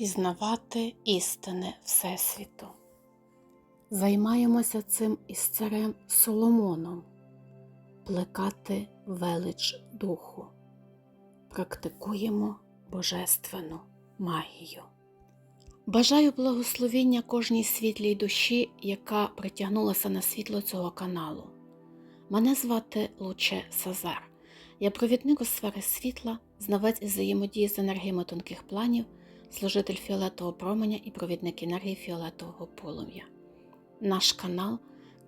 пізнавати істини Всесвіту. Займаємося цим із царем Соломоном, плекати велич духу, практикуємо божественну магію. Бажаю благословіння кожній світлій душі, яка притягнулася на світло цього каналу. Мене звати Луче Сазар. Я провідник у сфери світла, знавець із взаємодії з енергіями тонких планів, служитель фіолетового променя і провідник енергії фіолетового полум'я. Наш канал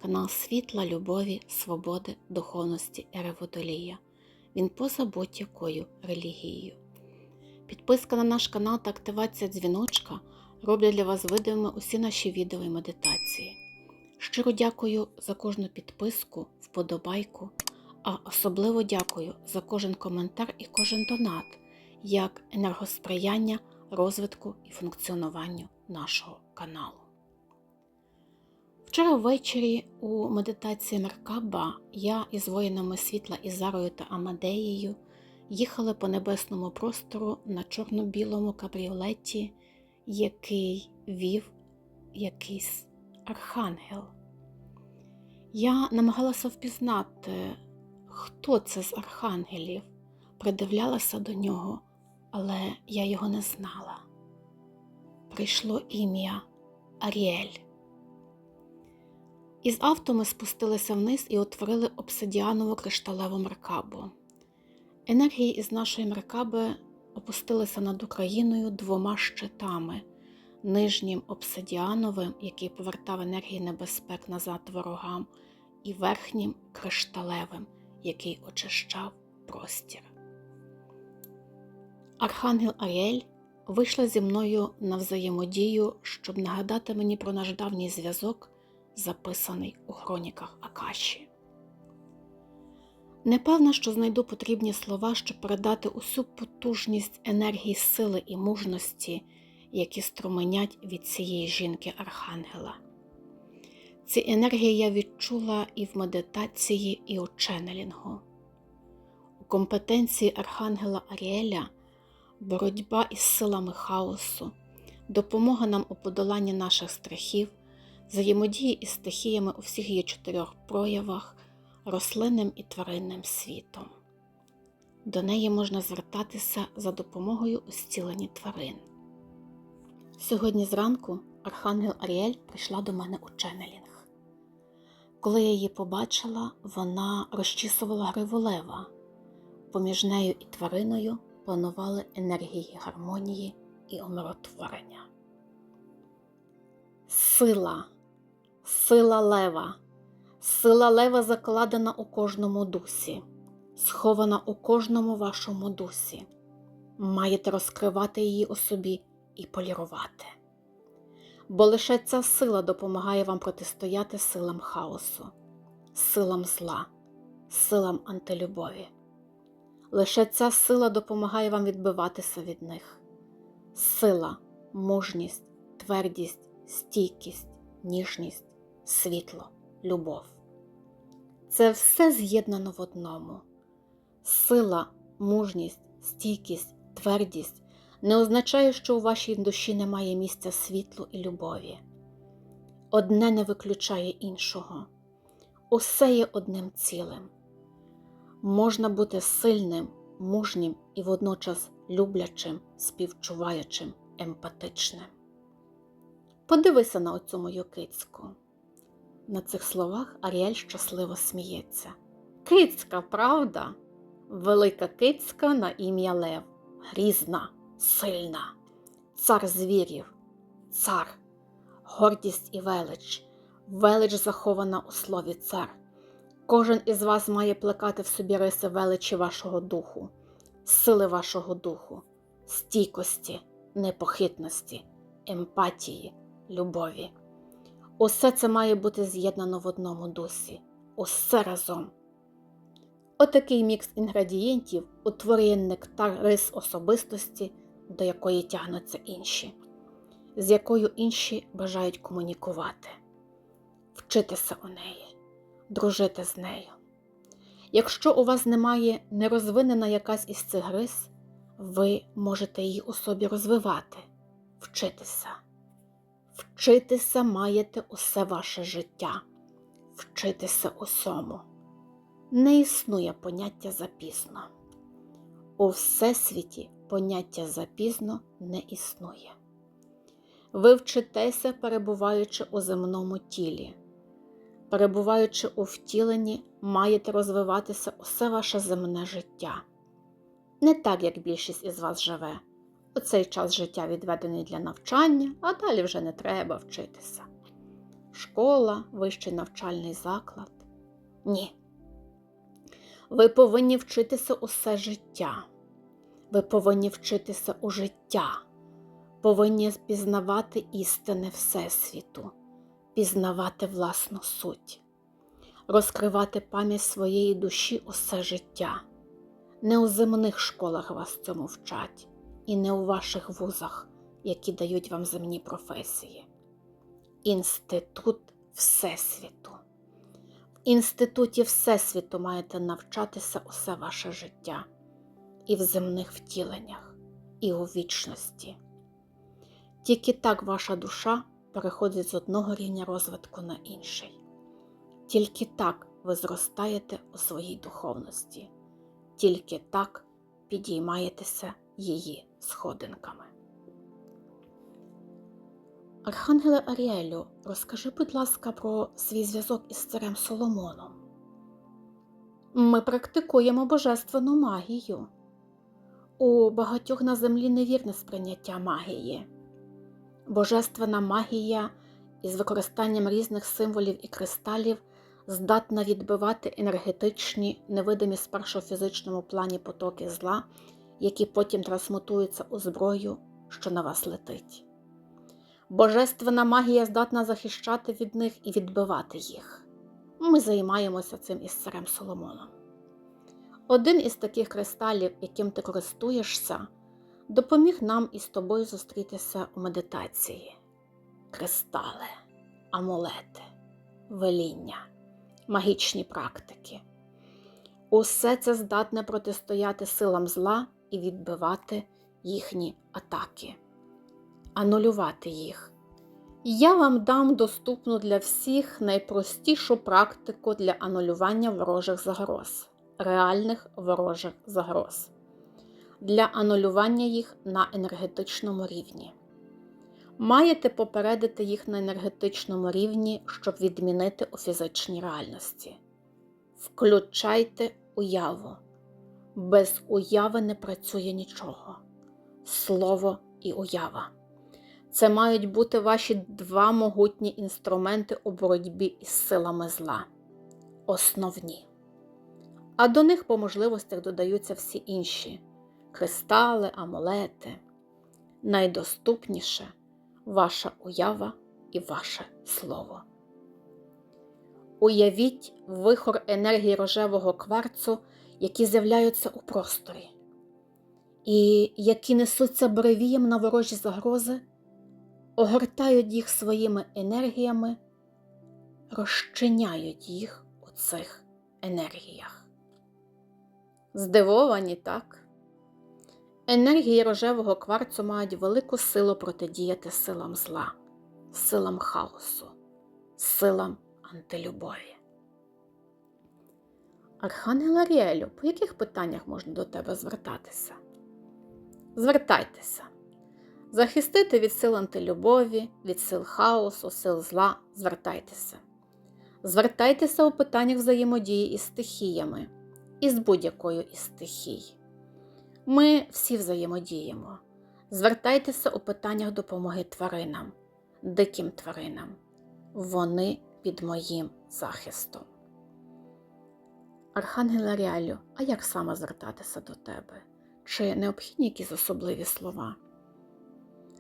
канал світла, любові, свободи, духовності Ереводолія. Він поза будь-якою релігією. Підписка на наш канал та активація дзвіночка роблять для вас видимими усі наші відео і медитації. Щиро дякую за кожну підписку, вподобайку, а особливо дякую за кожен коментар і кожен донат як енергосприяння розвитку і функціонуванню нашого каналу. Вчора ввечері у медитації Меркаба я із воїнами світла Ізарою та Амадеєю їхали по небесному простору на чорно-білому кабріолеті, який вів якийсь архангел. Я намагалася впізнати, хто це з архангелів, придивлялася до нього, але я його не знала. Прийшло ім'я Аріель. Із авто ми спустилися вниз і утворили обсидіанову кришталеву меркабу. Енергії із нашої меркаби опустилися над Україною двома щитами нижнім обсидіановим, який повертав енергії небезпек назад ворогам, і верхнім кришталевим, який очищав простір. Архангел Аріель вийшла зі мною на взаємодію, щоб нагадати мені про наш давній зв'язок, записаний у хроніках Акаші. Непевна, що знайду потрібні слова, щоб передати усю потужність енергії сили і мужності, які струменять від цієї жінки Архангела. Ці енергії я відчула і в медитації, і у ченнелінгу. У компетенції Архангела Аріеля боротьба із силами хаосу, допомога нам у подоланні наших страхів, взаємодії із стихіями у всіх її чотирьох проявах, рослинним і тваринним світом. До неї можна звертатися за допомогою у зціленні тварин. Сьогодні зранку Архангел Аріель прийшла до мене у ченнелінг. Коли я її побачила, вона розчісувала гриву лева. Поміж нею і твариною панували енергії гармонії і умиротворення. Сила, сила лева, сила лева закладена у кожному дусі, схована у кожному вашому дусі. Маєте розкривати її у собі і полірувати. Бо лише ця сила допомагає вам протистояти силам хаосу, силам зла, силам антилюбові. Лише ця сила допомагає вам відбиватися від них. Сила, мужність, твердість, стійкість, ніжність, світло, любов. Це все з'єднано в одному. Сила, мужність, стійкість, твердість не означає, що у вашій душі немає місця світлу і любові. Одне не виключає іншого. Усе є одним цілим. Можна бути сильним, мужнім і водночас люблячим, співчуваючим, емпатичним. Подивися на оцю мою кицьку. На цих словах Аріель щасливо сміється. Кицька, правда? Велика кицька на ім'я Лев, грізна, сильна, цар звірів, цар, гордість і велич, велич захована у слові цар. Кожен із вас має плекати в собі риси величі вашого духу, сили вашого духу, стійкості, непохитності, емпатії, любові. Усе це має бути з'єднано в одному дусі, усе разом. Отакий мікс інгредієнтів утворює нектар рис особистості, до якої тягнуться інші, з якою інші бажають комунікувати, вчитися у неї, дружити з нею. Якщо у вас немає нерозвинена якась із цих рис, ви можете її у собі розвивати, вчитися. Вчитися маєте усе ваше життя, вчитися усьому. Не існує поняття запізно. У всесвіті поняття запізно не існує. Ви вчитеся, перебуваючи у земному тілі. Перебуваючи у втіленні, маєте розвиватися усе ваше земне життя. Не так, як більшість із вас живе. У цей час життя відведений для навчання, а далі вже не треба вчитися. Школа, вищий навчальний заклад. Ні. Ви повинні вчитися усе життя. Ви повинні вчитися у життя, повинні пізнавати істини Всесвіту, пізнавати власну суть, розкривати пам'ять своєї душі усе життя. Не у земних школах вас цьому вчать, і не у ваших вузах, які дають вам земні професії. Інститут Всесвіту. В інституті Всесвіту маєте навчатися усе ваше життя і в земних втіленнях, і у вічності. Тільки так ваша душа переходить з одного рівня розвитку на інший. Тільки так ви зростаєте у своїй духовності, тільки так підіймаєтеся її сходинками. Архангеле Аріелю, розкажи, будь ласка, про свій зв'язок із царем Соломоном. Ми практикуємо божественну магію. У багатьох на землі невірне сприйняття магії. Божественна магія із використанням різних символів і кристалів здатна відбивати енергетичні, невидимі спершу в фізичному плані потоки зла, які потім трансмутуються у зброю, що на вас летить. Божественна магія здатна захищати від них і відбивати їх. Ми займаємося цим із царем Соломоном. Один із таких кристалів, яким ти користуєшся, допоміг нам із тобою зустрітися у медитації. Кристали, амулети, веління, магічні практики. Усе це здатне протистояти силам зла і відбивати їхні атаки, анулювати їх. Я вам дам доступну для всіх найпростішу практику для анулювання ворожих загроз, реальних ворожих загроз, для анулювання їх на енергетичному рівні. Маєте попередити їх на енергетичному рівні, щоб відмінити у фізичній реальності. Включайте уяву. Без уяви не працює нічого. Слово і уява. Це мають бути ваші два могутні інструменти у боротьбі із силами зла. Основні. А до них по можливостях додаються всі інші кристали, амулети. Найдоступніше ваша уява і ваше слово. Уявіть вихор енергії рожевого кварцу, які з'являються у просторі, і які несуться бревієм на ворожі загрози, огортають їх своїми енергіями, розчиняють їх у цих енергіях. Здивовані так? Енергії рожевого кварцу мають велику силу протидіяти силам зла, силам хаосу, силам антилюбові. Архангел Аріелю, по яких питаннях можна до тебе звертатися? Звертайтеся. Захистити від сил антилюбові, від сил хаосу, сил зла, звертайтеся. Звертайтеся у питаннях взаємодії із стихіями, із будь-якою із стихій. Ми всі взаємодіємо. Звертайтеся у питаннях допомоги тваринам, диким тваринам. Вони під моїм захистом. Архангел Реалю, а як саме звертатися до тебе? Чи необхідні якісь особливі слова?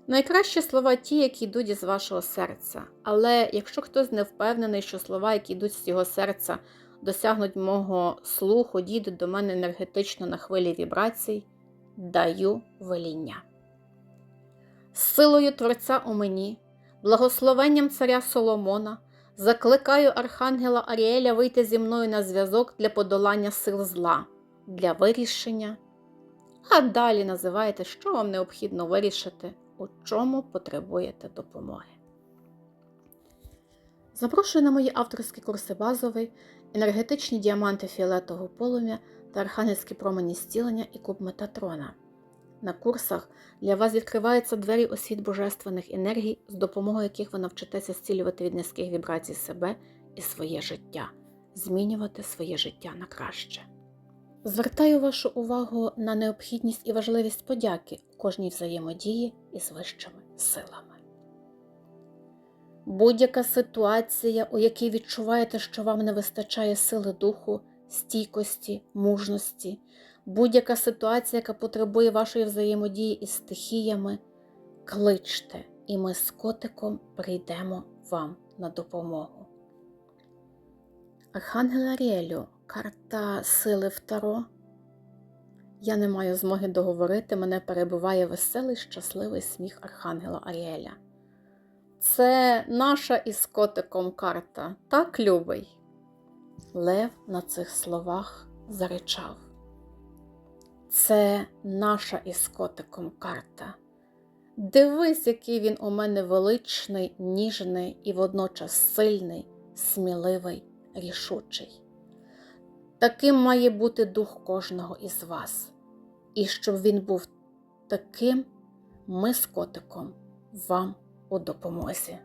Найкращі слова ті, які йдуть із вашого серця. Але якщо хтось не впевнений, що слова, які йдуть з його серця, досягнуть мого слуху, дійдуть до мене енергетично на хвилі вібрацій, даю веління. Силою Творця у мені, благословенням царя Соломона, закликаю Архангела Аріеля вийти зі мною на зв'язок для подолання сил зла, для вирішення. А далі називайте, що вам необхідно вирішити у чому потребуєте допомоги. Запрошую на мої авторські курси базовий, енергетичні діаманти фіолетового полум'я та архангельські промені зцілення і куб Метатрона. На курсах для вас відкриваються двері у світ божественних енергій, з допомогою яких ви навчитеся зцілювати від низьких вібрацій себе і своє життя, змінювати своє життя на краще. Звертаю вашу увагу на необхідність і важливість подяки кожній взаємодії із вищими силами. Будь-яка ситуація, у якій відчуваєте, що вам не вистачає сили духу, стійкості, мужності, будь-яка ситуація, яка потребує вашої взаємодії із стихіями, кличте, і ми з котиком прийдемо вам на допомогу. Архангел Аріелю, карта сили в Таро. Я не маю змоги договорити, мене перебиває веселий, щасливий сміх Архангела Аріеля. Це наша із котиком карта, так, любий? Лев на цих словах заричав. Це наша із котиком карта. Дивись, який він у мене величний, ніжний і водночас сильний, сміливий, рішучий. Таким має бути дух кожного із вас. І щоб він був таким, ми з котиком вам у допомозі.